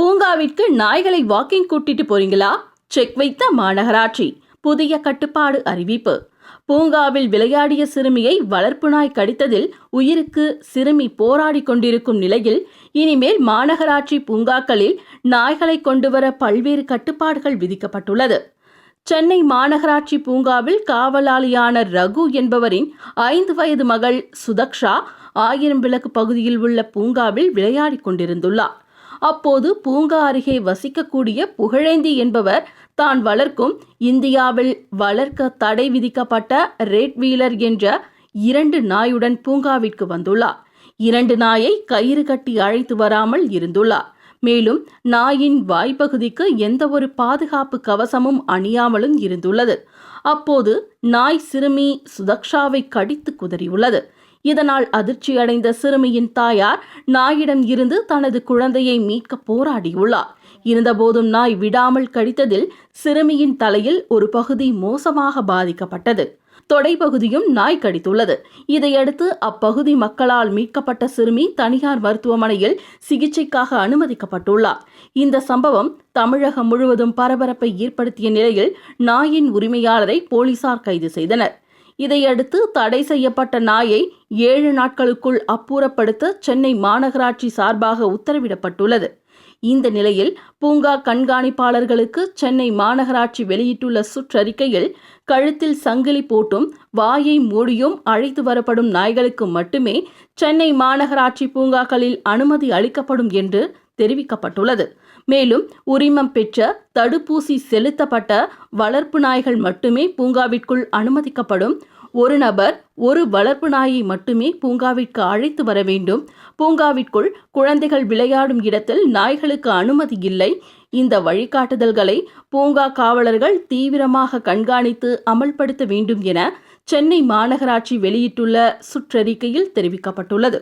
பூங்காவிற்கு நாய்களை வாக்கிங் கூட்டிட்டு போறீங்களா? செக் வைத்த மாநகராட்சி. புதிய கட்டுப்பாடு அறிவிப்பு. பூங்காவில் விளையாடிய சிறுமியை வளர்ப்பு நாய் கடித்ததில் உயிருக்கு சிறுமி போராடி கொண்டிருக்கும் நிலையில் இனிமேல் மாநகராட்சி பூங்காக்களில் நாய்களை கொண்டுவர பல்வேறு கட்டுப்பாடுகள் விதிக்கப்பட்டுள்ளது. சென்னை மாநகராட்சி பூங்காவில் காவலாளியான ரகு என்பவரின் ஐந்து வயது மகள் சுதக்ஷா ஆயிரம் விளக்கு பகுதியில் உள்ள பூங்காவில் விளையாடிக் கொண்டிருந்துள்ளார். அப்போது பூங்கா அருகே வசிக்கக்கூடிய புகழேந்தி என்பவர் தான் வளர்க்கும் இந்தியாவில் வளர்க்க தடை விதிக்கப்பட்ட ரெட் வீலர் என்ற இரண்டு நாயுடன் பூங்காவிற்கு வந்துள்ளார். இரண்டு நாயை கயிறு கட்டி அழைத்து வராமல் இருந்துள்ளார். மேலும் நாயின் வாய்ப்பகுதிக்கு எந்த ஒரு பாதுகாப்பு கவசமும் அணியாமலும் இருந்துள்ளது. அப்போது நாய் சிறுமி சுதக்ஷாவை கடித்து குதறியுள்ளது. இதனால் அதிர்ச்சியடைந்த சிறுமியின் தாயார் நாயிடம் இருந்து தனது குழந்தையை மீட்க போராடியுள்ளார். இருந்தபோதும் நாய் விடாமல் கடித்ததில் சிறுமியின் தலையில் ஒரு பகுதி மோசமாக பாதிக்கப்பட்டது. தொடைப்பகுதியும் நாய் கடித்துள்ளது. இதையடுத்து அப்பகுதி மக்களால் மீட்கப்பட்ட சிறுமி தனியார் மருத்துவமனையில் சிகிச்சைக்காக அனுமதிக்கப்பட்டுள்ளார். இந்த சம்பவம் தமிழகம் முழுவதும் பரபரப்பை ஏற்படுத்திய நிலையில் நாயின் உரிமையாளரை போலீசார் கைது செய்தனர். இதையடுத்து தடை செய்யப்பட்ட நாயை ஏழு நாட்களுக்குள் அப்புறப்படுத்த சென்னை மாநகராட்சி சார்பாக உத்தரவிடப்பட்டுள்ளது. இந்த நிலையில் பூங்கா கண்காணிப்பாளர்களுக்கு சென்னை மாநகராட்சி வெளியிட்டுள்ள சுற்றறிக்கையில் கழுத்தில் சங்கிலி போட்டும் வாயை மூடியும் அழைத்து வரப்படும் நாய்களுக்கு மட்டுமே சென்னை மாநகராட்சி பூங்காக்களில் அனுமதி அளிக்கப்படும் என்று தெரிவிக்கப்பட்டுள்ளது. மேலும் உரிமம் பெற்ற தடுப்பூசி செலுத்தப்பட்ட வளர்ப்பு நாய்கள் மட்டுமே பூங்காவிற்குள் அனுமதிக்கப்படும். ஒரு நபர் ஒரு வளர்ப்பு நாயை மட்டுமே பூங்காவிற்கு அழைத்து வர வேண்டும். பூங்காவிற்குள் குழந்தைகள் விளையாடும் இடத்தில் நாய்களுக்கு அனுமதி இல்லை. இந்த வழிகாட்டுதல்களை பூங்கா காவலர்கள் தீவிரமாக கண்காணித்து அமல்படுத்த வேண்டும் என சென்னை மாநகராட்சி வெளியிட்டுள்ள சுற்றறிக்கையில் தெரிவிக்கப்பட்டுள்ளது.